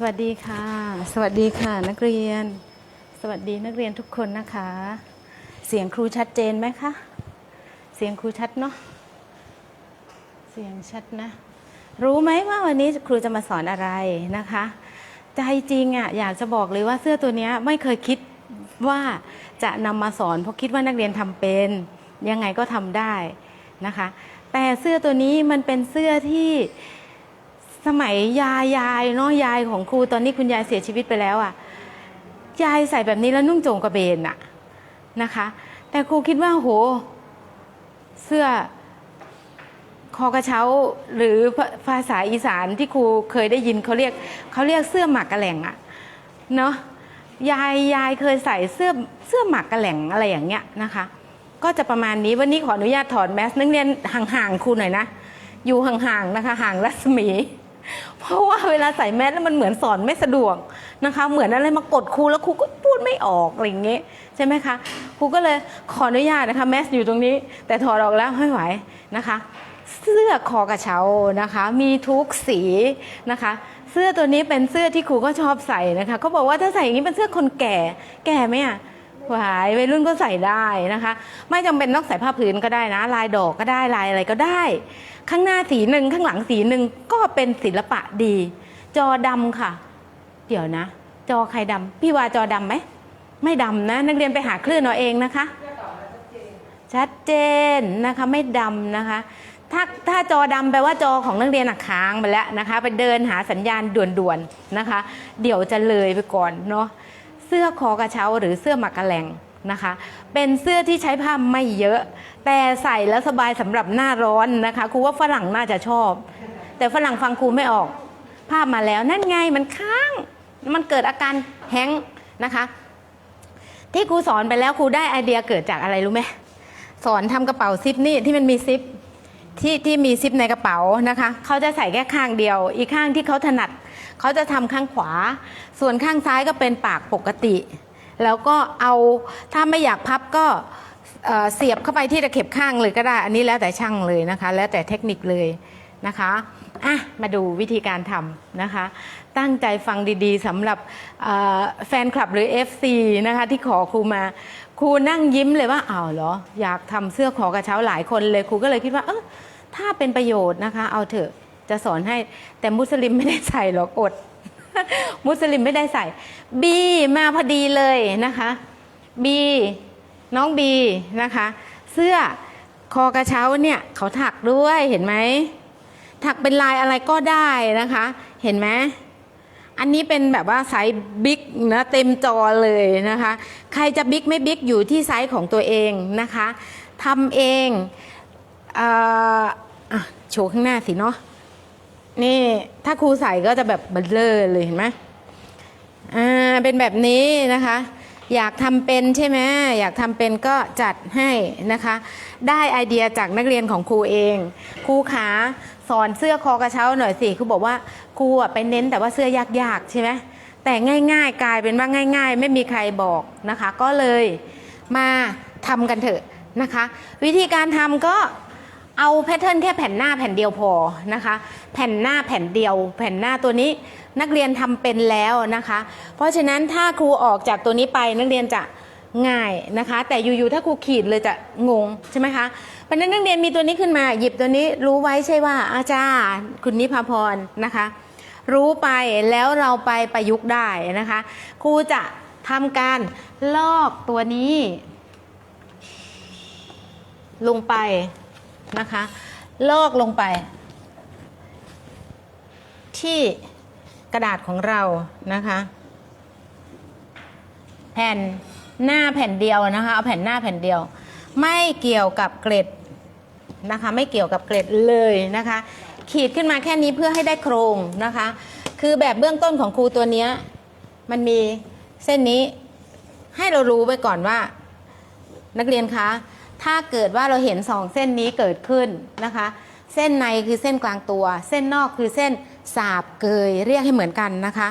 สวัสดีค่ะ สวัสดีค่ะ นักเรียน สวัสดีนักเรียนทุกคนนะคะ เสียงครูชัดเจนไหมคะ เสียงครูชัดเนาะ เสียงชัดนะ รู้ไหมว่าวันนี้ครูจะมาสอนอะไรนะคะ ใจจริงอะ่ะอยากจะบอกเลยว่าเสื้อตัวนี้ไม่เคยคิดว่าจะนำมาสอนเพราะคิดว่านักเรียนทำเป็น ยังไงก็ทำได้นะคะ แต่เสื้อตัวนี้มันเป็นเสื้อที่ สมัยยายยายเนาะยายของครูตอนนี้คุณยายเสียชีวิตไปแล้วอะ่ะยายใส่แบบนี้แล้วนุ่งโจงกระเบนอะนะคะ แต่ครูคิดว่าโห เสื้อคอกระเช้าหรือภาษาอีสานที่ครูเคยได้ยินเขาเรียกเขาเรียกเสื้อหมักกระแหล่งอะเนาะยายยายเคยใส่เสื้อเสื้อหมักกระแหล่งอะไรอย่างเงี้ยนะคะ ก็จะประมาณนี้วันนี้ขออนุญาตถอดแมสนักเรียนห่างๆครูหน่อยนะ อยู่ห่างๆนะคะ ห่างรัศมี เพราะว่าเวลาใส่แมสแล้วมันเหมือนสอนไม่สะดวกนะคะ เหมือนอะไรมากดครูแล้วครูก็พูดไม่ออกอะไรอย่างเงี้ยใช่ไหมคะครูก็เลยขออนุญาตนะคะแมสอยู่ตรงนี้ แต่ถอดออกแล้วไม่ไหวนะคะ เสื้อคอกระเช้านะคะ มีทุกสีนะคะเสื้อตัวนี้เป็นเสื้อที่ครูก็ชอบใส่นะคะเขาบอกว่าถ้าใส่อย่างนี้เป็นเสื้อคนแก่ แก่ไหมอะ หวายวัยรุ่นก็ใส่ได้นะคะ ไม่จำเป็นต้องใส่ผ้าผืนก็ได้นะ ลายดอกก็ได้ลายอะไรก็ได้ ข้างหน้าสีหนึ่งข้างหลังสีหนึ่งก็เป็นศิลปะดี จอดำค่ะ เดี๋ยวนะ จอใครดำพี่วาจอดำไหมไม่ดำนะ นักเรียนไปหาคลื่นเอาเองนะคะ ชัดเจนนะคะไม่ดำนะคะถ้าถ้าจอดำแปลว่าจอของนักเรียนอะค้างไปแล้วนะคะ ไปเดินหาสัญญาณด่วนๆนะคะ เดี๋ยวจะเลยไปก่อนเนาะ เสื้อคอกระเช้าหรือเสื้อหมักกะแลงนะคะ เป็นเสื้อที่ใช้ผ้าไม่เยอะ แต่ใส่แล้วสบายสำหรับหน้าร้อนนะคะครูว่าฝรั่งน่าจะชอบ แต่ฝรั่งฟังครูไม่ออก ภาพมาแล้วนั่นไงมันค้าง มันเกิดอาการแห้งนะคะ ที่ครูสอนไปแล้วครูได้ไอเดียเกิดจากอะไรรู้ไหมสอนทำกระเป๋าซิปนี่ที่มันมีซิปที่ที่มีซิปในกระเป๋านะคะเขาจะใส่แค่ข้างเดียว อีกข้างที่เขาถนัด เขาจะทำข้างขวา ส่วนข้างซ้ายก็เป็นปากปกติ แล้วก็เอาถ้าไม่อยากพับก็เสียบเข้าไปที่ตะเข็บข้างเลยก็ได้ อันนี้แล้วแต่ช่างเลยนะคะ แล้วแต่เทคนิคเลยนะคะอะมาดูวิธีการทำนะคะ ตั้งใจฟังดีๆสำหรับแฟนคลับหรือ FC นะคะที่ขอครูมา ครูนั่งยิ้มเลยว่าอ้าวเหรอ อยากทำเสื้อขอกระเช้าหลายคนเลย ครูก็เลยคิดว่า เออถ้าเป็นประโยชน์นะคะ เอาเถอะ จะสอนให้แต่มุสลิมไม่ได้ใส่หรอกอด มุสลิมไม่ได้ใส่ บีมาพอดีเลยนะคะบีน้องบีนะคะ เสื้อคอกระเช้าเนี่ยเขาถักด้วยเห็นไหมถักเป็นลายอะไรก็ได้นะคะ เห็นไหมอันนี้เป็นแบบว่าไซส์บิ๊กนะเต็มจอเลยนะคะ ใครจะบิ๊กไม่บิ๊กอยู่ที่ไซส์ของตัวเองนะคะทำเองเอ่อโชว์ข้างหน้าสิเนาะ นี่ถ้าครูใส่ก็จะแบบเบลเลอร์เลยเห็นไหมอ่าเป็นแบบนี้นะคะ อยากทำเป็นใช่ไหมอยากทำเป็นก็จัดให้นะคะ ได้ไอเดียจากนักเรียนของครูเองครูขาสอนเสื้อคอกระเช้าหน่อยสิครูบอกว่าครูอะไปเน้นแต่ว่าเสื้อยากๆใช่ไหมแต่ง่ายๆ กลายเป็นว่าง่าย ๆ ไม่มีใครบอกนะคะ ก็เลยมาทำกันเถอะนะคะ วิธีการทำก็ เอาแพทเทิร์นแค่แผ่นหน้าแผ่นเดียวพอนะคะ แผ่นหน้าแผ่นเดียว แผ่นหน้าตัวนี้นักเรียนทำเป็นแล้วนะคะ เพราะฉะนั้นถ้าครูออกจากตัวนี้ไปนักเรียนจะง่ายนะคะ แต่อยู่ๆถ้าครูขีดเลยจะงงใช่ไหมคะเพราะฉะนั้นนักเรียนมีตัวนี้ขึ้นมาหยิบตัวนี้รู้ไว้ใช่ว่าอาจารย์คุณนิพาพรนะคะ รู้ไปแล้วเราไปประยุกต์ได้นะคะครูจะทำการลอกตัวนี้ ลงไป นะคะ ลอกลงไป ที่กระดาษของเรานะคะ แผ่นหน้าแผ่นเดียวนะคะ เอาแผ่นหน้าแผ่นเดียว ไม่เกี่ยวกับเกล็ดนะคะ ไม่เกี่ยวกับเกล็ดเลยนะคะ ขีดขึ้นมาแค่นี้เพื่อให้ได้โครงนะคะ คือแบบเบื้องต้นของครูตัวนี้มันมีเส้นนี้ให้เรารู้ไว้ก่อนว่า นักเรียนคะ ถ้าเกิดว่าเราเห็นสองเส้นนี้เกิดขึ้นนะคะ เส้นในคือเส้นกลางตัว เส้นนอกคือเส้นสาบเกยเรียกให้เหมือนกันนะคะ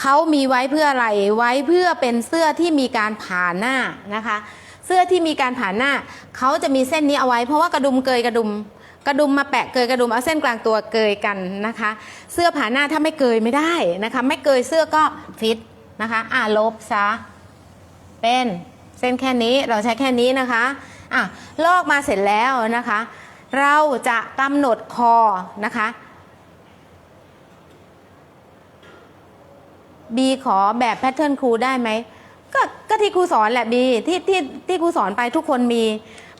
เขามีไว้เพื่ออะไรไว้เพื่อเป็นเสื้อที่มีการผ่านหน้านะคะ เสื้อที่มีการผ่านหน้าเขาจะมีเส้นนี้เอาไว้ เพราะว่ากระดุมเกยกระดุมกระดุมมาแปะเกยกระดุมเอาเส้นกลางตัวเกยกันนะคะ เสื้อผ่านหน้าถ้าไม่เกยไม่ได้นะคะ ไม่เกยเสื้อก็ฟิตนะคะ อ่าลบซะเป็นเส้นแค่นี้เราใช้แค่นี้นะคะ อะลอกมาเสร็จแล้วนะคะ เราจะกำหนดคอนะคะบีขอแบบแพทเทิร์นครูได้ไหมก็ก็ที่ครูสอนแหละบีที่ที่ที่ครูสอนไปทุกคนมี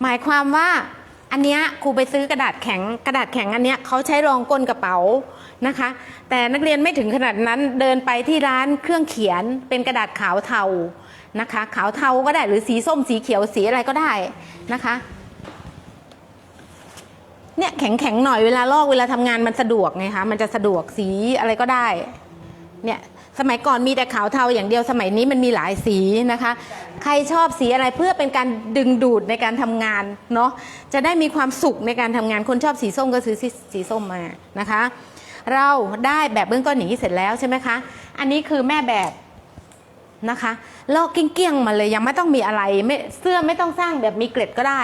หมายความว่าอันเนี้ยครูไปซื้อกระดาษแข็งกระดาษแข็งอันเนี้ยเขาใช้รองก้นกระเป๋านะคะ แต่นักเรียนไม่ถึงขนาดนั้นเดินไปที่ร้านเครื่องเขียนเป็นกระดาษขาวเทา นะคะ ขาวเทาก็ได้หรือสีส้มสีเขียวสีอะไรก็ได้นะคะเนี่ยแข็งแข็งๆหน่อยเวลาลอกเวลาทำงานมันสะดวกไงคะมันจะสะดวกสีอะไรก็ได้เนี่ยสมัยก่อนมีแต่ขาวเทาอย่างเดียวสมัยนี้มันมีหลายสีนะคะ ใครชอบสีอะไรเพื่อเป็นการดึงดูดในการทำงานเนาะจะได้มีความสุขในการทำงานคนชอบสีส้มก็ซื้อสีสีส้มมานะคะ เราได้แบบเบื้องต้นอย่างนี้เสร็จแล้วใช่ไหมคะ อันนี้คือแม่แบบ นะคะลอกเกี้ยงๆมาเลยยังไม่ต้องมีอะไรไม่เสื้อไม่ต้องสร้างแบบมีเกล็ดก็ได้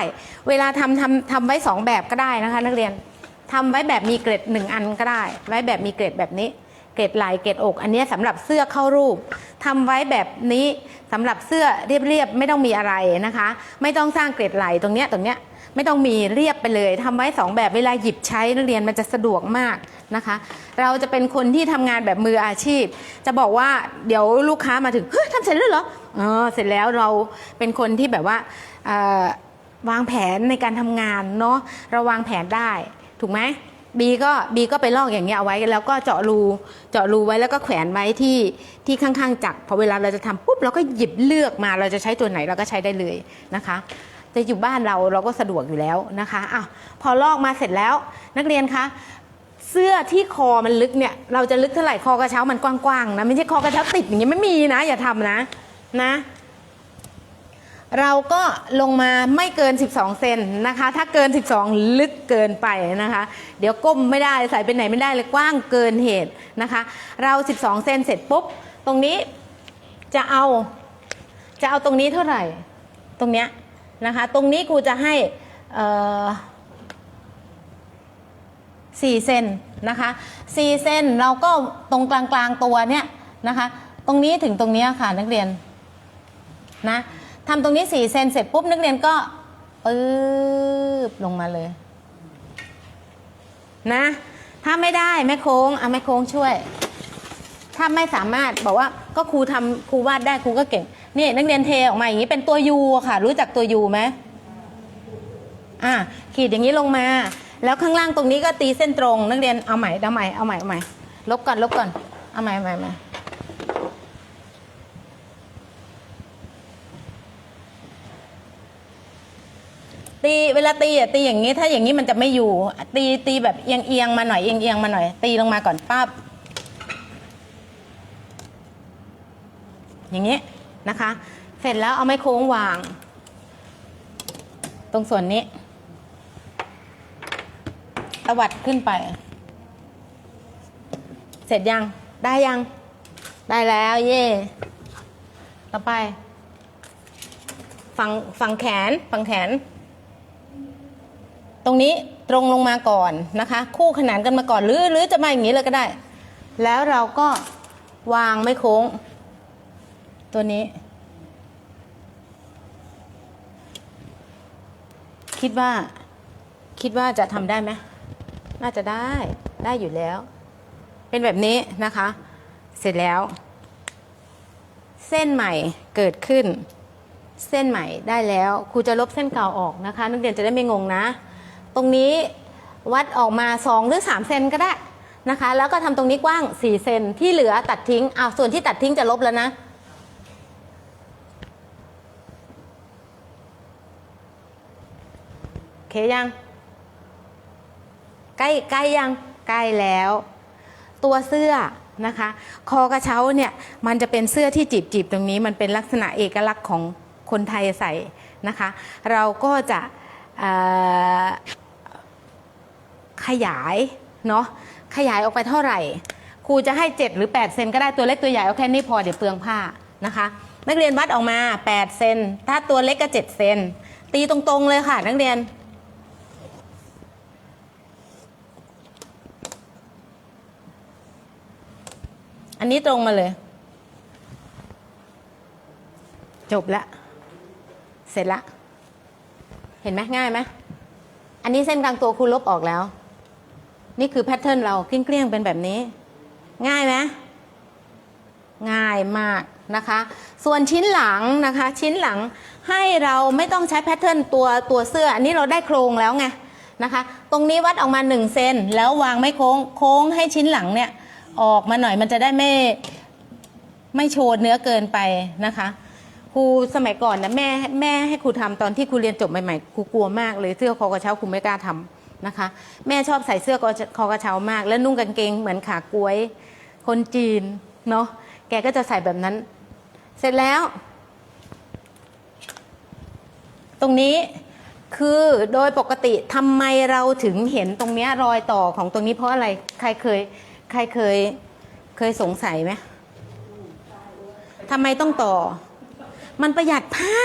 เวลาทำทำทำไว้สองแบบก็ได้นะคะนักเรียนทำไว้แบบมีเกล็ดหนึ่งอันก็ได้ ไว้แบบมีเกล็ดแบบนี้ เกล็ดลายเกล็ดอก อันนี้สำหรับเสื้อเข้ารูปทำไว้แบบนี้สำหรับเสื้อเรียบๆไม่ต้องมีอะไรนะคะ ไม่ต้องสร้างเกล็ดไหลตรงเนี้ยตรงเนี้ย ไม่ต้องมีเรียบไปเลยทำไว้สองแบบเวลาหยิบใช้นักเรียนมันจะสะดวกมากนะคะ เราจะเป็นคนที่ทำงานแบบมืออาชีพ จะบอกว่าเดี๋ยวลูกค้ามาถึงเฮ้ยทำเสร็จแล้วเหรอเออเสร็จแล้วเราเป็นคนที่แบบว่าวางแผนในการทำงานเนาะเราวางแผนได้ถูกไหมบีก็บีก็ไปลอกอย่างเงี้ยเอาไว้แล้วก็เจาะรูเจาะรูไว้แล้วก็แขวนไว้ที่ที่ข้างๆจักรพอเวลาเราจะทำปุ๊บเราก็หยิบเลือกมาเราจะใช้ตัวไหนเราก็ใช้ได้เลยนะคะ จะอยู่บ้านเราเราก็สะดวกอยู่แล้วนะคะอ้าวพอลอกมาเสร็จแล้วนักเรียนคะเสื้อที่คอมันลึกเนี่ยเราจะลึกเท่าไหร่คอกระเช้ามันกว้างๆนะไม่ใช่คอกระเช้าติดอย่างเงี้ยไม่มีนะ อย่าทำนะนะเราก็ลงมาไม่เกิน 12 เซนนะคะ ถ้าเกิน 12 ลึกเกินไปนะคะ เดี๋ยวก้มไม่ได้ใส่ไปไหนไม่ได้เลยกว้างเกินเหตุนะคะ เรา 12 เซนเสร็จปุ๊บ ตรงนี้จะเอาจะเอาตรงนี้เท่าไหร่ ตรงเนี้ย นะคะ ตรงนี้ครูจะให้เอ่อ4เซนนะคะ4เซนเราก็ตรงกลางๆตัวเนี้ยนะคะ ตรงนี้ถึงตรงนี้ค่ะนักเรียนนะทำตรงนี้4เซนเสร็จปุ๊บนักเรียนก็ปึ๊บลงมาเลยนะถ้าไม่ได้แม่โค้งเอาแม่โค้งช่วย ถ้าไม่สามารถบอกว่าก็ครูทำครูวาดได้ครูก็เก่ง นี่นักเรียนเทออกมาอย่างนี้เป็นตัวยูค่ะ รู้จักตัวยูไหมอะขีดอย่างนี้ลงมา แล้วข้างล่างตรงนี้ก็ตีเส้นตรง นักเรียนเอาใหม่เอาใหม่เอาใหม่เอาใหม่ลบก่อนลบก่อนเอาใหม่เอาใหม่เอาใหม่ตีเวลาตีอะตีอย่างนี้ถ้าอย่างนี้มันจะไม่อยู่ ตีตีแบบเอียงเอียงมาหน่อยเอียงเอียงมาหน่อย ตีลงมาก่อนปั๊บอย่างนี้ นะคะ เสร็จแล้วเอาไม้โค้งวาง ตรงส่วนนี้ตวัดขึ้นไป เสร็จยัง ได้ยัง ได้แล้วเย่ต่อไป ฝั่งฝั่งแขนฝั่งแขน ตรงนี้ตรงลงมาก่อนนะคะ คู่ขนานกันมาก่อนหรือหรือจะมาอย่างนี้เลยก็ได้ แล้วเราก็วางไม่โค้ง ตัวนี้ คิดว่า คิดว่าจะทำได้ไหมน่าจะได้ได้อยู่แล้ว เป็นแบบนี้นะคะ เสร็จแล้ว เส้นใหม่เกิดขึ้น เส้นใหม่ได้แล้วครูจะลบเส้นเก่าออกนะคะ นักเรียนจะได้ไม่งงนะ ตรงนี้วัดออกมา 2 หรือ 3 เซนก็ได้นะคะ แล้วก็ทำตรงนี้กว้าง 4 เซนที่เหลือตัดทิ้งอ้าวส่วนที่ตัดทิ้งจะลบแล้วนะ โอ เคยัง ใกล้ใกล้ยังใกล้แล้ว ตัวเสื้อนะคะ คอกระเช้าเนี่ยมันจะเป็นเสื้อที่จีบจีบตรงนี้ มันเป็นลักษณะเอกลักษณ์ของคนไทยใส่นะคะ เราก็จะขยายเนาะขยายออกไปเท่าไหร่ ครูจะให้ 7 หรือ 8 เซนก็ได้ตัวเล็กตัวใหญ่เอาแค่นี้พอเดี๋ยวเปลืองผ้านะคะ นักเรียนวัดออกมา 8 เซนถ้าตัวเล็กก็ 7 เซนตีตรงๆเลยค่ะ นักเรียน นนี้ตรงมาเลย จบละ เสร็จละ เห็นไหมง่ายไหมอันนี้เส้นกลางตัวครูลบออกแล้ว นี่คือแพทเทิร์นเราเกลี้ยงๆเป็นแบบนี้ ง่ายไหมง่ายมากนะคะ ส่วนชิ้นหลังนะคะ ชิ้นหลังให้เราไม่ต้องใช้แพทเทิร์นตัวตัวเสื้อ อันนี้เราได้โครงแล้วไงนะคะ ตรงนี้วัดออกมา1เซนแล้ววางไม่โค้ง โค้งให้ชิ้นหลังเนี่ย ออกมาหน่อยมันจะได้ไม่ไม่โชว์เนื้อเกินไปนะคะครูสมัยก่อนนะแม่แม่ให้ครูทำตอนที่ครูเรียนจบใหม่ๆครูกลัวมากเลยเสื้อคอกระเช้าครูไม่กล้าทำนะคะ แม่ชอบใส่เสื้อคอกระเช้ามาก แล้วนุ่งกางเกงเหมือนขากล้วย คนจีนเนาะแกก็จะใส่แบบนั้น เสร็จแล้ว ตรงนี้คือโดยปกติทำไมเราถึงเห็นตรงนี้รอยต่อของตรงนี้เพราะอะไรใครเคย ใครเคยเคยสงสัยไหมทำไมต้องต่อ มันประหยัดผ้า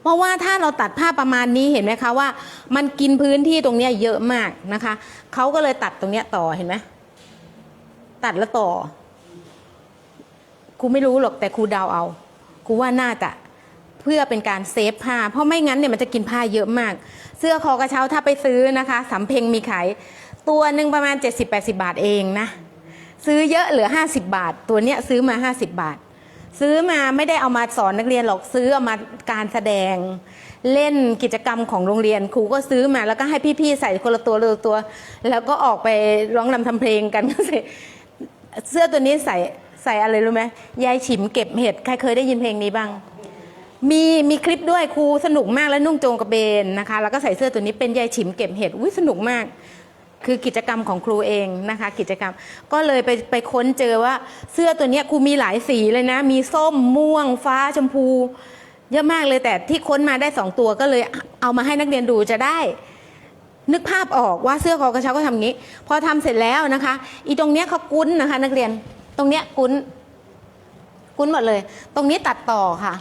เพราะว่าถ้าเราตัดผ้าประมาณนี้เห็นไหมคะว่า มันกินพื้นที่ตรงนี้เยอะมากนะคะเขาก็เลยตัดตรงนี้ต่อเห็นไหมตัดแล้วต่อครูไม่รู้หรอกแต่ครูเดาเอาครูว่าน่าจะเพื่อเป็นการเซฟผ้า เพราะไม่งั้นเนี่ยมันจะกินผ้าเยอะมาก เสื้อคอกระเช้าถ้าไปซื้อนะคะสำเพ็งมีขายตัวหนึ่งประมาณ 70-80 บาทเองนะ ซื้อเยอะเหลือ 50 บาท ตัวเนี้ยซื้อมา 50 บาท ซื้อมาไม่ได้เอามาสอนนักเรียนหรอกซื้อเอามาการแสดง เล่นกิจกรรมของโรงเรียนครูก็ซื้อมาแล้วก็ให้พี่ๆใส่คนละตัวละตัว แล้วก็ออกไปร้องรำทำเพลงกันเสื้อตัวนี้ใส่ใส่อะไรรู้ไหมยายฉิมเก็บเห็ดใครเคยได้ยินเพลงนี้บ้างมีมีคลิปด้วยครูสนุกมากแล้วนุ่งโจงกระเบนนะคะ แล้วก็ใส่เสื้อตัวนี้เป็นยายฉิมเก็บเห็ดอุ้ยสนุกมาก คือกิจกรรมของครูเองนะคะ กิจกรรมก็เลยไปไปค้นเจอว่า เสื้อตัวนี้ครูมีหลายสีเลยนะ มีส้มม่วง ฟ้าชมพู เยอะมากเลยแต่ที่ค้นมาได้สองตัวก็เลยเอามาให้นักเรียนดูจะได้ นึกภาพออกว่าเสื้อคอกระเช้าก็ทำงี้ พอทำเสร็จแล้วนะคะ อีตรงเนี้ยเขากุ้นนะคะ นักเรียนตรงเนี้ยกุ้นกุ้นหมดเลย ตรงนี้ตัดต่อค่ะ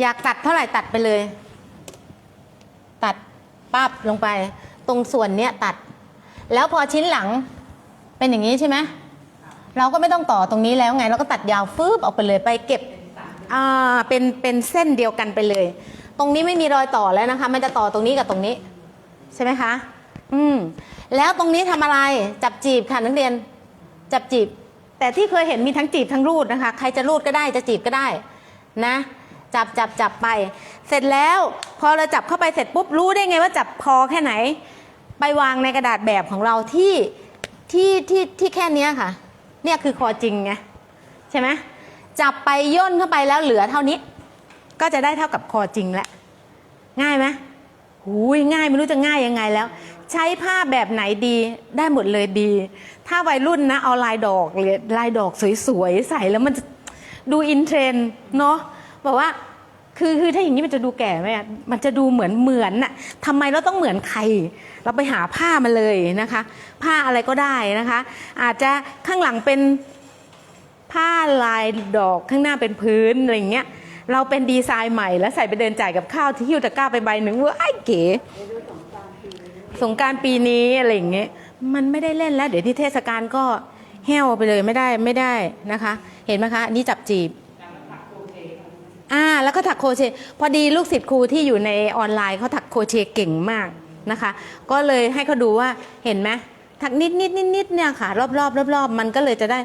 อยากตัดเท่าไหร่ตัดไปเลย ตัดปั๊บลงไป ตรงส่วนเนี้ยตัด แล้วพอชิ้นหลังเป็นอย่างนี้ใช่ไหมเราก็ไม่ต้องต่อตรงนี้แล้วไง เราก็ตัดยาวฟืบออกไปเลยไปเก็บอ่าเป็นเป็นเส้นเดียวกันไปเลย ตรงนี้ไม่มีรอยต่อแล้วนะคะ มันจะต่อตรงนี้กับตรงนี้ ใช่ไหมคะ อืมแล้วตรงนี้ทำอะไรจับจีบค่ะนักเรียน จับจีบ แต่ที่เคยเห็นมีทั้งจีบทั้งรูดนะคะ ใครจะรูดก็ได้จะจีบก็ได้นะ จับจับจับไป เสร็จแล้ว พอเราจับเข้าไปเสร็จปุ๊บรู้ได้ไงว่าจับพอแค่ไหน ไปวางในกระดาษแบบของเราที่ที่ที่ที่แค่นี้ค่ะ เนี่ยคือคอจริงไงใช่ไหมจับไปย่นเข้าไปแล้วเหลือเท่านี้ ก็จะได้เท่ากับคอจริงแล้วง่ายไหมหูยง่ายไม่รู้จะง่ายยังไงแล้ว ใช้ผ้าแบบไหนดีได้หมดเลยดี ถ้าวัยรุ่นนะเอาลายดอกลยลายดอกสวยๆใส่แล้วมันจะดูอินเทรนเนาะบอกว่า คือคือถ้าอย่างนี้มันจะดูแก่ไหมอะมันจะดูเหมือนเหมือนน่ะทำไมเราต้องเหมือนใคร เราไปหาผ้ามาเลยนะคะ ผ้าอะไรก็ได้นะคะ อาจจะข้างหลังเป็นผ้าลายดอกข้างหน้าเป็นพื้นอะไรอย่างเงี้ย เราเป็นดีไซน์ใหม่แล้วใส่ไปเดินจ่ายกับข้าวที่ฮิวตะกร้าไปใบหนึ่งว่าไอ้เก๋สงการปีนี้อะไรอย่างเงี้ย มันไม่ได้เล่นแล้ว เดี๋ยวที่เทศกาลก็แห้วไปเลยไม่ได้ไม่ได้นะคะ เห็นไหมคะ นี่จับจีบ อ่าแล้วก็ถักโครเชต์พอดีลูกศิษย์ครูที่อยู่ในออนไลน์เขาถักโครเชต์เก่งมากนะคะ ก็เลยให้เขาดูว่าเห็นไหมถักนิดนิดนิดนิดเนี่ยค่ะ รอบรอบรอบรอบมันก็เลยจะได้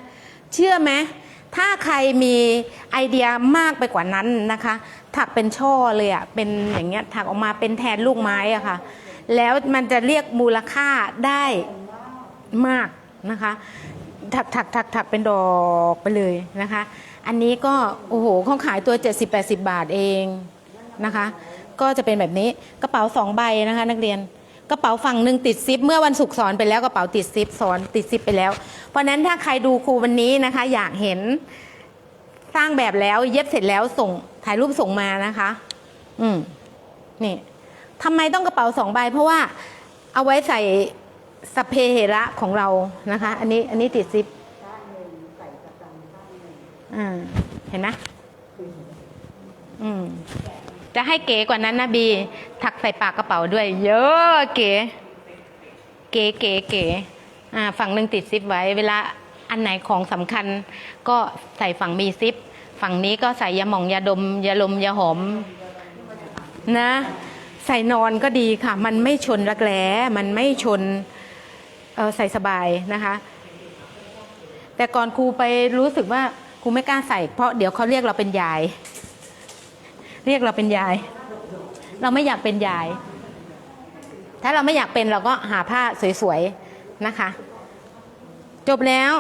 เชื่อไหมถ้าใครมีไอเดียมากไปกว่านั้นนะคะ ถักเป็นช่อเลยอะ่ะเป็นอย่างเงี้ยถักออกมาเป็นแทนลูกไม้อะค่ะ แล้วมันจะเรียกมูลค่าได้มากนะคะ ถักถักถักถักเป็นดอกไปเลยนะคะ อันนี้ก็โอ้โหเขาขายตัว 70-80 บาทเองนะคะ ก็จะเป็นแบบนี้กระเป๋าสองใบนะคะ นักเรียนกระเป๋าฝั่งหนึ่งติดซิป เมื่อวันศุกร์สอนไปแล้วกระเป๋าติดซิปสอนติดซิปไปแล้ว เพราะฉะนั้นถ้าใครดูครูวันนี้นะคะ อยากเห็นสร้างแบบแล้วเย็บเสร็จแล้วส่งถ่ายรูปส่งมานะคะ อืมนี่ทำไมต้องกระเป๋าสองใบเพราะว่าเอาไว้ใส่ สเพเหระของเรานะคะ อันนี้อันนี้ติดซิปอ่าเห็นไหมอืมจะให้เก๋กว่านั้นนะบี ถักใส่ปากกระเป๋าด้วย เยอะเก๋ เก๋เก๋เก๋อ่าฝั่งหนึ่งติดซิปไว้ เวลาอันไหนของสำคัญ ก็ใส่ฝั่งมีซิป ฝั่งนี้ก็ใส่ยาหม่องยาดมยาลมยาหอม นะ ใส่นอนก็ดีค่ะ มันไม่ชนรักแร้มันไม่ชน ใส่สบายนะคะ แต่ก่อนครูไปรู้สึกว่าครูไม่กล้าใส่ เพราะเดี๋ยวเขาเรียกเราเป็นยาย เรียกเราเป็นยาย เราไม่อยากเป็นยาย ถ้าเราไม่อยากเป็นเราก็หาผ้าสวยๆนะคะ จบแล้ว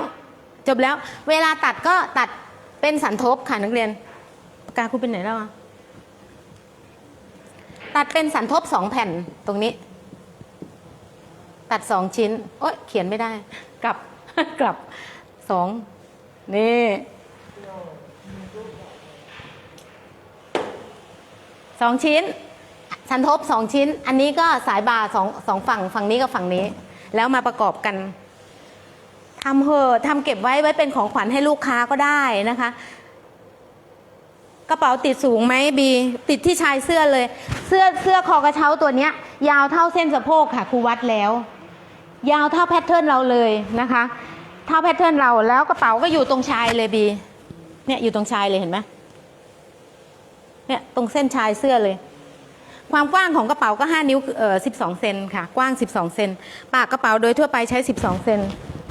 จบแล้ว เวลาตัดก็ตัดเป็นสันทบค่ะนักเรียนปากกาครูเป็นไหนแล้วอะตัดเป็นสันทบสองแผ่นตรงนี้ ตัดสองชิ้น โอ๊ยเขียนไม่ได้ กลับ กลับสองนี่สองชิ้น สันทบสองชิ้น อันนี้ก็สายบาสองสองฝั่งฝั่งนี้กับฝั่งนี้ แล้วมาประกอบกันทำเหอะทำเก็บไว้ไว้เป็นของขวัญให้ลูกค้าก็ได้นะคะ กระเป๋าติดสูงไหมบี ติดที่ชายเสื้อเลย เสื้อเสื้อคอกระเช้าตัวเนี้ย ยาวเท่าเส้นสะโพกค่ะครูวัดแล้ว ยาวเท่าแพทเทิร์นเราเลยนะคะเท่าแพทเทิร์นเราแล้วกระเป๋าก็อยู่ตรงชายเลยบีเนี่ยอยู่ตรงชายเลยเห็นไหมเนี่ยตรงเส้นชายเสื้อเลย ความกว้างของกระเป๋าก็ 5 นิ้วเอ่อ12 เซนค่ะ กว้าง 12 เซนปากกระเป๋าโดยทั่วไปใช้ 12 เซน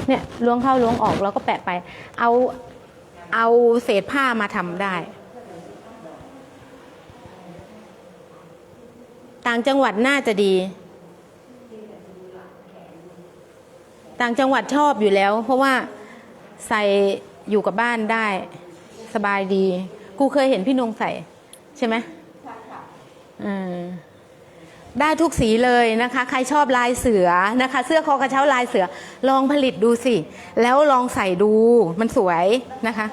เนี่ยล้วงเข้าล้วงออกแล้วก็แปะไป เอาเอาเศษผ้ามาทำได้ ต่างจังหวัดน่าจะดี ต่างจังหวัดชอบอยู่แล้ว เพราะว่าใส่อยู่กับบ้านได้สบายดี กูเคยเห็นพี่นงใส่ ใช่ไหมอืมได้ทุกสีเลยนะคะ ใครชอบลายเสือนะคะ เสื้อคอกระเช้าลายเสือ ลองผลิตดูสิ แล้วลองใส่ดูมันสวยนะคะ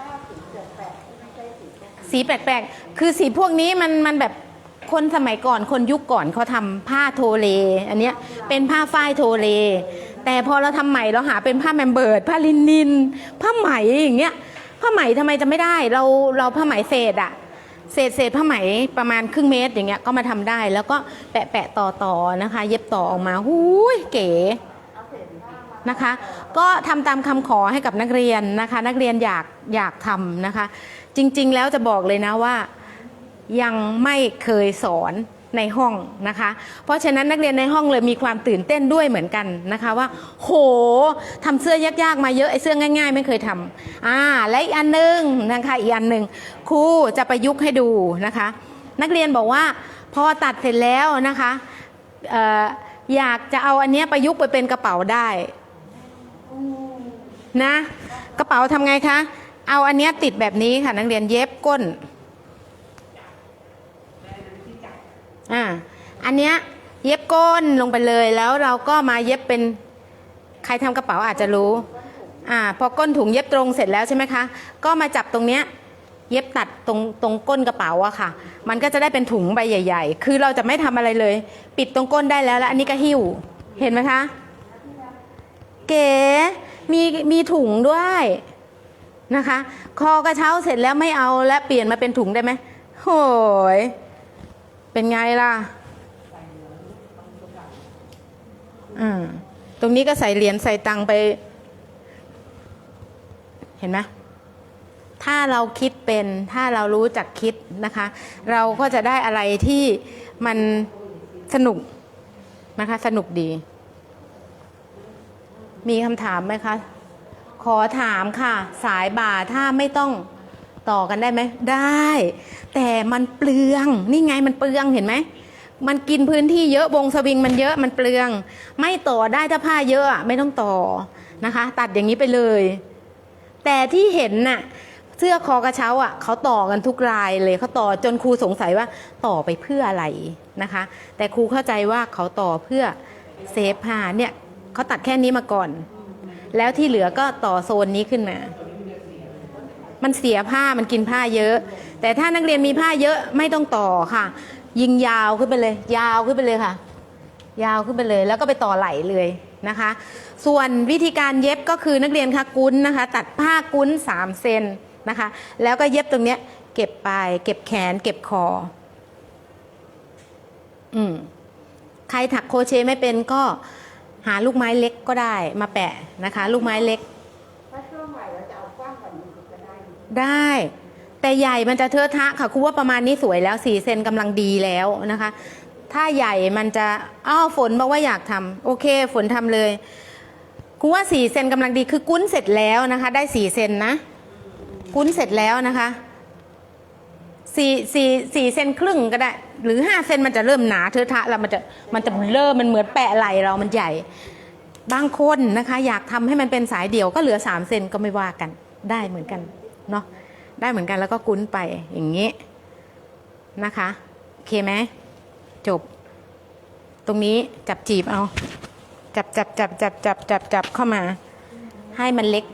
สีแปลกๆ คือสีพวกนี้มันมันแบบคนสมัยก่อนคนยุคก่อนเขาทำผ้าโทเล อันเนี้ยเป็นผ้าฝ้ายโทเล แต่พอเราทำใหม่เราหาเป็นผ้าแมมเบิร์ดผ้าลินิน ผ้าไหมอย่างเงี้ยผ้าไหมทำไมจะไม่ได้เราเราผ้าไหมเศษอะเศษเศษผ้าไหมประมาณครึ่งเมตรอย่างเงี้ยก็มาทำได้ แล้วก็แปะแปะต่อต่อนะคะ เย็บต่อออกมาหูยเก๋นะคะ ก็ทำตามคำขอให้กับนักเรียนนะคะ นักเรียนอยากอยากทำนะคะ จริง ๆ แล้วจะบอกเลยนะว่า ยังไม่เคยสอน ในห้องนะคะ เพราะฉะนั้นนักเรียนในห้องเลยมีความตื่นเต้นด้วยเหมือนกันนะคะว่า โหทำเสื้อยากๆมาเยอะไอ้เสื้อง่าย ๆ ไม่เคยทำอ่าและอีกอันหนึงนะคะอีกอันหนึ่งครูจะประยุกต์ให้ดูนะคะ นักเรียนบอกว่าพอตัดเสร็จแล้วนะคะอออยากจะเอาอันนี้ประยุกต์ไปเป็นกระเป๋าได้นะกระเป๋าทำไงคะ เอาอันนี้ติดแบบนี้ค่ะนักเรียนเย็บก้น อ่าอันเนี้ยเย็บก้นลงไปเลยแล้วเราก็มาเย็บเป็นใครทำกระเป๋าอาจจะรู้อ่าพอก้นถุงเย็บตรงเสร็จแล้วใช่ไหมคะ ก็มาจับตรงเนี้ยเย็บตัดตรงตรงก้นกระเป๋าอะค่ะ มันก็จะได้เป็นถุงใบใหญ่ ๆ คือเราจะไม่ทำอะไรเลย ปิดตรงก้นได้แล้วแล้ว อันนี้ก็หิ้วเห็นไหมคะ เก๋มีมีถุงด้วยนะคะ คอกระเช้าเสร็จแล้วไม่เอาและเปลี่ยนมาเป็นถุงได้ไหมโหย เป็นไงล่ะอืมตรงนี้ก็ใส่เหรียญใส่ตังไป เห็นไหมถ้าเราคิดเป็นถ้าเรารู้จักคิดนะคะ เราก็จะได้อะไรที่มันสนุกนะคะ สนุกดี มีคำถามไหมคะ ขอถามค่ะ สายบ่าถ้าไม่ต้อง ต่อกันได้ไหมได้ แต่มันเปลืองนี่ไงมันเปลืองเห็นไหมมันกินพื้นที่เยอะวงสวิงมันเยอะมันเปลือง ไม่ต่อได้ถ้าผ้าเยอะอะไม่ต้องต่อนะคะ ตัดอย่างนี้ไปเลย แต่ที่เห็นน่ะเสื้อคอกระเช้าอะเขาต่อกันทุกรายเลยเขาต่อจนครูสงสัยว่าต่อไปเพื่ออะไรนะคะ แต่ครูเข้าใจว่าเขาต่อเพื่อเซฟผ้าเนี่ยเขาตัดแค่นี้มาก่อน แล้วที่เหลือก็ต่อโซนนี้ขึ้นมา มันเสียผ้ามันกินผ้าเยอะ แต่ถ้านักเรียนมีผ้าเยอะไม่ต้องต่อค่ะ ยิงยาวขึ้นไปเลย ยาวขึ้นไปเลยค่ะ ยาวขึ้นไปเลย แล้วก็ไปต่อไหลเลยนะคะ ส่วนวิธีการเย็บก็คือนักเรียนคะกุ้นนะคะ ตัดผ้ากุ้น3เซนนะคะ แล้วก็เย็บตรงเนี้ยเก็บปลายเก็บแขน เก็บคอ อืมใครถักโคเชไม่เป็นก็หาลูกไม้เล็กก็ได้มาแปะนะคะ ลูกไม้เล็ก ถ้าช่วงไหน ได้ แต่ใหญ่มันจะเทอะทะค่ะครูว่าประมาณนี้สวยแล้วสี่เซนกำลังดีแล้วนะคะ ถ้าใหญ่มันจะอ้าวฝนบอกว่าอยากทำโอเค ฝนทำเลยครูว่าสี่เซนกำลังดีคือกุ้นเสร็จแล้วนะคะ ได้สี่เซนนะกุ้นเสร็จแล้วนะคะสี่สี่สี่เซนครึ่งก็ได้ หรือห้าเซนมันจะเริ่มหนาเทอะทะแล้วมันจะมันจะเริ่มมันเหมือนแปะไหลเรามันใหญ่ บางคนนะคะ อยากทำให้มันเป็นสายเดี่ยวก็เหลือสามเซนก็ไม่ว่ากันได้เหมือนกัน เนาะได้เหมือนกันแล้วก็กุ้นไปอย่างนี้นะคะโอเคไหมจบ ตรงนี้จับจีบเอา จับจับจับจับจับจับจับเข้ามา ให้มันเล็ก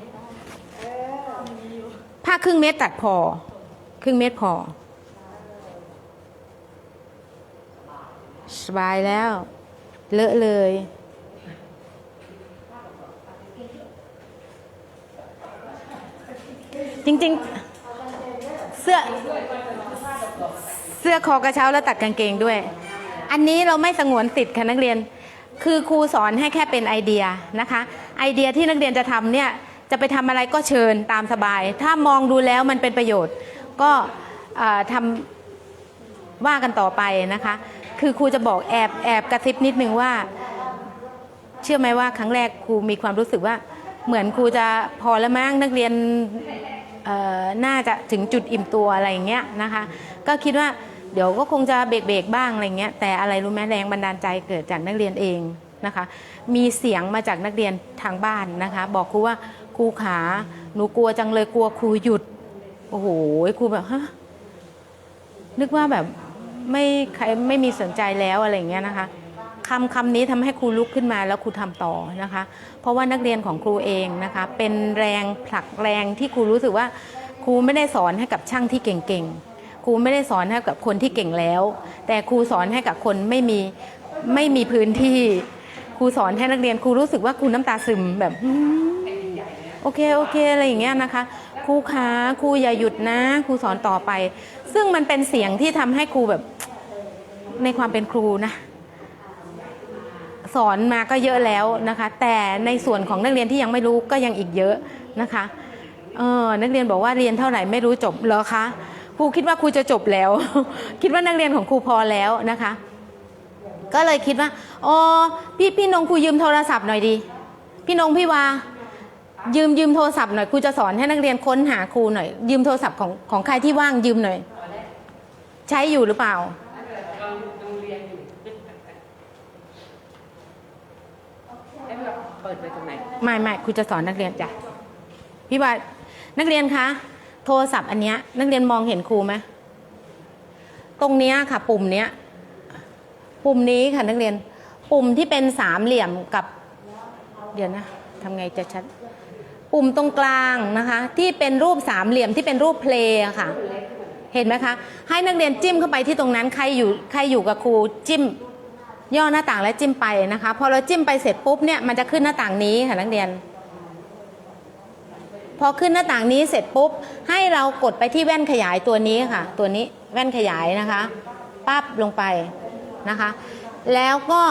ผ้าครึ่งเมตรตัดพอ ครึ่งเมตรพอ สบายแล้ว เลอะเลย จริงๆ เสื้อ เสื้อคอกระเช้าแล้วตัดกางเกงด้วย อันนี้เราไม่สงวนสิทธิ์ค่ะนักเรียน คือครูสอนให้แค่เป็นไอเดียนะคะ ไอเดียที่นักเรียนจะทำเนี่ยจะไปทำอะไรก็เชิญตามสบาย ถ้ามองดูแล้วมันเป็นประโยชน์ ก็ทำว่ากันต่อไปนะคะ คือครูจะบอกแอบแอบกระซิบนิดนึงว่า เชื่อไหมว่าครั้งแรกครูมีความรู้สึกว่า เหมือนครูจะพอแล้วมั้งนักเรียน น่าจะถึงจุดอิ่มตัวอะไรอย่างเงี้ยนะคะ ก็คิดว่าเดี๋ยวก็คงจะเบรกเบรกๆบ้างอะไรเงี้ยแต่อะไรรู้ไหมแรงบันดาลใจเกิดจากนักเรียนเองนะคะ มีเสียงมาจากนักเรียนทางบ้านนะคะ บอกครูว่าครูขาหนูกลัวจังเลยกลัวครูหยุดโอ้โหครูแบบฮะนึกว่าแบบไม่ใครไม่มีสนใจแล้วอะไรเงี้ยนะคะ คำคำนี้ทำให้ครูลุกขึ้นมาแล้วครูทำต่อนะคะ เพราะว่านักเรียนของครูเองนะคะ เป็นแรงผลักแรงที่ครูรู้สึกว่าครูไม่ได้สอนให้กับช่างที่เก่งๆครูไม่ได้สอนให้กับคนที่เก่งแล้ว แต่ครูสอนให้กับคนไม่มีไม่มีพื้นที่ครูสอนให้นักเรียนครูรู้สึกว่าครูน้ำตาซึมแบบโอเคโอเคอะไรอย่างเงี้ยนะคะครูคะครูอย่าหยุดนะครูสอนต่อไป ซึ่งมันเป็นเสียงที่ทำให้ครูแบบในความเป็นครูนะ สอนมาก็เยอะแล้วนะคะ แต่ในส่วนของนักเรียนที่ยังไม่รู้ก็ยังอีกเยอะนะคะเออนักเรียนบอกว่าเรียนเท่าไหร่ไม่รู้จบเหรอคะครูคิดว่าครูจะจบแล้ว คิดว่านักเรียนของครูพอแล้วนะคะ ก็เลยคิดว่าอ๋อพี่พี่นงครูยืมโทรศัพท์หน่อยดี พี่นงพี่วายืมยืมโทรศัพท์หน่อยครูจะสอนให้นักเรียนค้นหาครูหน่อย ยืมโทรศัพท์ของของใครที่ว่างยืมหน่อย ใช้อยู่หรือเปล่า ให้เราเปิดไปตรงไหนไม่ไม่ครูจะสอนนักเรียนจ้ะพี่ว่านักเรียนคะโทรศัพท์อันเนี้ยนักเรียนมองเห็นครูไหมตรงเนี้ยค่ะ ปุ่มเนี้ย ปุ่มนี้ค่ะนักเรียน ปุ่มที่เป็นสามเหลี่ยมกับ เดี๋ยวนะทำไงจะชัด ปุ่มตรงกลางนะคะ ที่เป็นรูปสามเหลี่ยมที่เป็นรูปเพลย์ค่ะ เห็นไหมคะ ให้นักเรียนจิ้มเข้าไปที่ตรงนั้นใครอยู่ใครอยู่กับครูจิ้ม ย่อหน้าต่างและจิ้มไปนะคะ พอเราจิ้มไปเสร็จปุ๊บเนี่ยมันจะขึ้นหน้าต่างนี้ค่ะนักเรียน พอขึ้นหน้าต่างนี้เสร็จปุ๊บ ให้เรากดไปที่แว่นขยายตัวนี้ค่ะ ตัวนี้แว่นขยายนะคะปั๊บลงไปนะคะ แล้วก็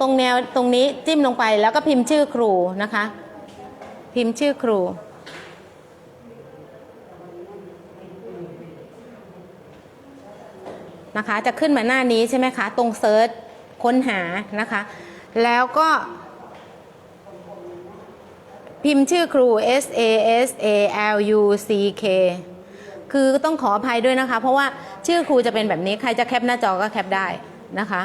ตรงแนวตรงนี้จิ้มลงไปแล้วก็พิมพ์ชื่อครูนะคะ พิมพ์ชื่อครูนะคะ จะขึ้นมาหน้านี้ใช่ไหมคะ ตรงเซิร์ช ค้นหานะคะ แล้วก็ พิมพ์ชื่อครู S A S A L U C K คือต้องขออภัยด้วยนะคะ เพราะว่าชื่อครูจะเป็นแบบนี้ ใครจะแคปหน้าจอก็แคปได้นะคะ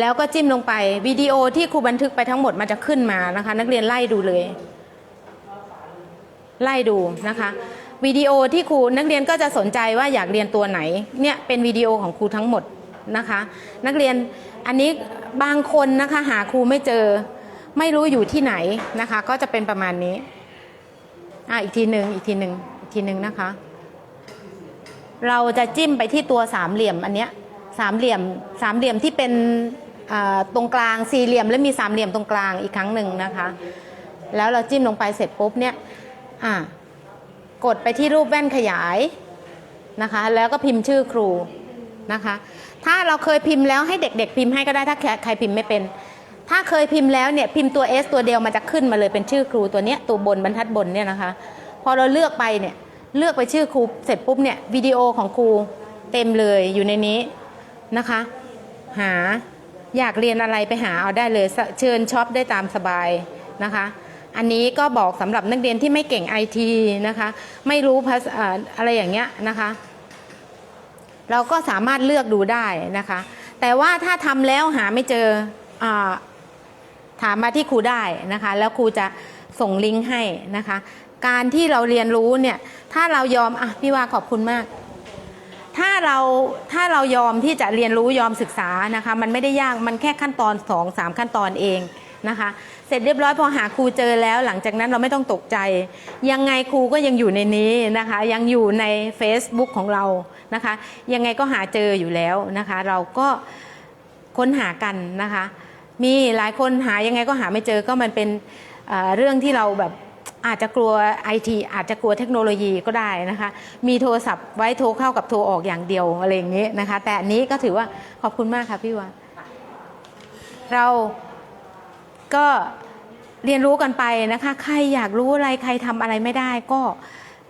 แล้วก็จิ้มลงไปวิดีโอที่ครูบันทึกไปทั้งหมดมันจะขึ้นมานะคะ นักเรียนไล่ดูเลย ไล่ดูนะคะวิดีโอที่ครูนักเรียนก็จะสนใจว่าอยากเรียนตัวไหนเนี่ยเป็นวิดีโอของครูทั้งหมดนะคะ นักเรียน อันนี้บางคนนะคะหาครูไม่เจอ ไม่รู้อยู่ที่ไหนนะคะ ก็จะเป็นประมาณนี้อะอีกทีหนึ่งอีกทีหนึ่งอีกทีหนึ่งนะคะ เราจะจิ้มไปที่ตัวสามเหลี่ยมอันเนี้ยสามเหลี่ยมสามเหลี่ยมที่เป็นตรงกลางสี่เหลี่ยมและมีสามเหลี่ยมตรงกลางอีกครั้งหนึ่งนะคะ แล้วเราจิ้มลงไปเสร็จปุ๊บเนี่ยอ่ากดไปที่รูปแว่นขยายนะคะ แล้วก็พิมพ์ชื่อครูนะคะ ถ้าเราเคยพิมพ์แล้วให้เด็ก ๆ พิมพ์ให้ก็ได้ถ้าใครพิมพ์ไม่เป็น ถ้าเคยพิมพ์แล้วเนี่ยพิมพ์ตัว S ตัวเดียวมันจะขึ้นมาเลยเป็นชื่อครูตัวเนี้ยตัวบนบรรทัดบนเนี่ยนะคะ พอเราเลือกไปเนี่ยเลือกไปชื่อครูเสร็จปุ๊บเนี่ยวิดีโอของครูเต็มเลยอยู่ในนี้นะคะ หาอยากเรียนอะไรไปหาเอาได้เลยเชิญช็อปได้ตามสบายนะคะ อันนี้ก็บอกสำหรับนักเรียนที่ไม่เก่งไอทีนะคะ ไม่รู้ภาษาอะไรอย่างเงี้ยนะคะ เราก็สามารถเลือกดูได้นะคะ แต่ว่าถ้าทำแล้วหาไม่เจออถามมาที่ครูได้นะคะ แล้วครูจะส่งลิงก์ให้นะคะ การที่เราเรียนรู้เนี่ย ถ้าเรายอมอะพี่ว่าขอบคุณมาก ถ้าเราถ้าเรายอมที่จะเรียนรู้ยอมศึกษานะคะ มันไม่ได้ยากมันแค่ขั้นตอน2อสามขั้นตอนเองนะคะ เสร็จเรียบร้อยพอหาครูเจอแล้วหลังจากนั้นเราไม่ต้องตกใจ ยังไงครูก็ยังอยู่ในนี้นะคะ ยังอยู่ใน Facebook ของเรานะคะ ยังไงก็หาเจออยู่แล้วนะคะ เราก็ค้นหากันนะคะ มีหลายคนหายังไงก็หาไม่เจอก็มันเป็นเรื่องที่เราแบบอาจจะกลัวไอทีอาจจะกลัวเทคโนโลยีก็ได้นะคะ มีโทรศัพท์ไว้โทรเข้ากับโทรออกอย่างเดียวอะไรอย่างนี้นะคะ แต่อันนี้ก็ถือว่าขอบคุณมากค่ะพี่วาเรา ก็เรียนรู้กันไปนะคะ ใครอยากรู้อะไรใครทำอะไรไม่ได้ก็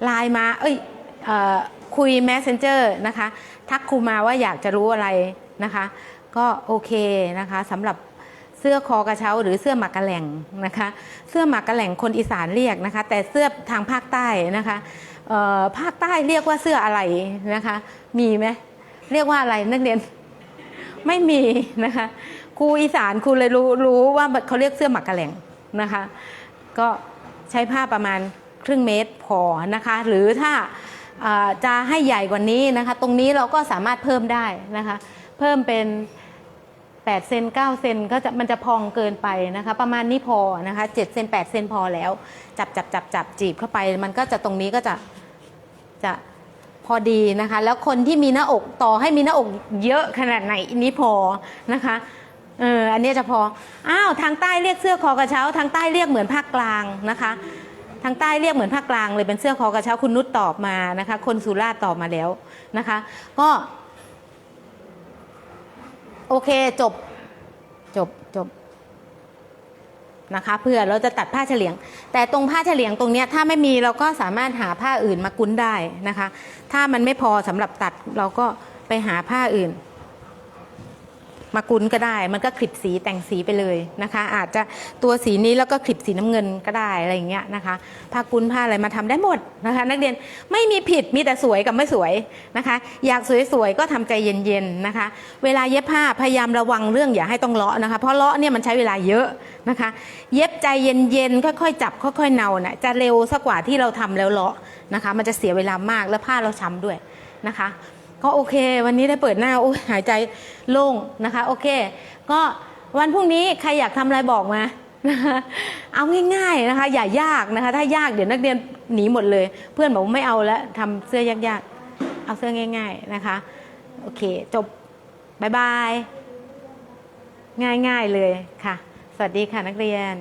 ไลน์มา เอ้ยเอ่อคุย messenger นะคะ ทักครูมาว่าอยากจะรู้อะไรนะคะ ก็โอเคนะคะสำหรับเสื้อคอกระเช้าหรือเสื้อหมักกระแหล่งนะคะ เสื้อหมักกระแหล่งคนอีสานเรียกนะคะ แต่เสื้อทางภาคใต้นะคะเอ่อภาคใต้เรียกว่าเสื้ออะไรนะคะ มีไหมเรียกว่าอะไรนักเรียน ไม่มีนะคะ ครูอีสานครูเลยรู้รู้ว่าเขาเรียกเสื้อหมักกระแหล่งนะคะ ก็ใช้ผ้าประมาณครึ่งเมตรพอนะคะ หรือถ้าจะให้ใหญ่กว่านี้นะคะ ตรงนี้เราก็สามารถเพิ่มได้นะคะ เพิ่มเป็น8เซน9เซนก็จะมันจะพองเกินไปนะคะ ประมาณนี้พอนะคะ7เซน8เซนพอแล้ว จับจับจับจับจีบเข้าไป มันก็จะตรงนี้ก็จะจะพอดีนะคะ แล้วคนที่มีหน้าอกต่อให้มีหน้าอกเยอะขนาดไหนนี้พอนะคะ เอออันนี้จะพออ้าวทางใต้เรียกเสื้อคอกระเช้า ทางใต้เรียกเหมือนภาคกลางนะคะ ทางใต้เรียกเหมือนภาคกลางเลยเป็นเสื้อคอกระเช้าคุณนุชตอบมานะคะ คนสุราษฎร์ตอบมาแล้วนะคะ ก็โอเคจบจบจบนะคะเพื่อเราจะตัดผ้าเฉลียง แต่ตรงผ้าเฉลียงตรงนี้ถ้าไม่มีเราก็สามารถหาผ้าอื่นมากุ้นได้นะคะ ถ้ามันไม่พอสำหรับตัดเราก็ไปหาผ้าอื่น มากุนก็ได้ มันก็คลิปสีแต่งสีไปเลยนะคะ อาจจะตัวสีนี้แล้วก็คลิปสีน้ำเงินก็ได้อะไรอย่างเงี้ยนะคะผ้ากุนผ้าอะไรมาทำได้หมดนะคะ นักเรียนไม่มีผิดมีแต่สวยกับไม่สวยนะคะ อยากสวยๆก็ทำใจเย็นๆนะคะ เวลาเย็บผ้าพยายามระวังเรื่องอย่าให้ต้องเลาะนะคะ เพราะเลาะเนี่ยมันใช้เวลาเยอะนะคะ เย็บใจเย็นๆค่อยๆจับค่อยๆเนาน่ะจะเร็วสักกว่าที่เราทำแล้วเลาะนะคะ มันจะเสียเวลามากแล้วผ้าเราช้ำด้วยนะคะ ก็โอเค วันนี้ได้เปิดหน้าโอ้ยหายใจโล่งนะคะ โอเค ก็วันพรุ่งนี้ใครอยากทำอะไรบอกมานะคะเอาง่ายๆนะคะ อย่ายากนะคะ ถ้ายากเดี๋ยวนักเรียนหนีหมดเลย เพื่อนบอกว่าไม่เอาแล้วทำเสื้อยากๆ เอาเสื้อง่าย ๆนะคะ โอเค จบบายบาย ง่ายๆเลยค่ะ สวัสดีค่ะนักเรียน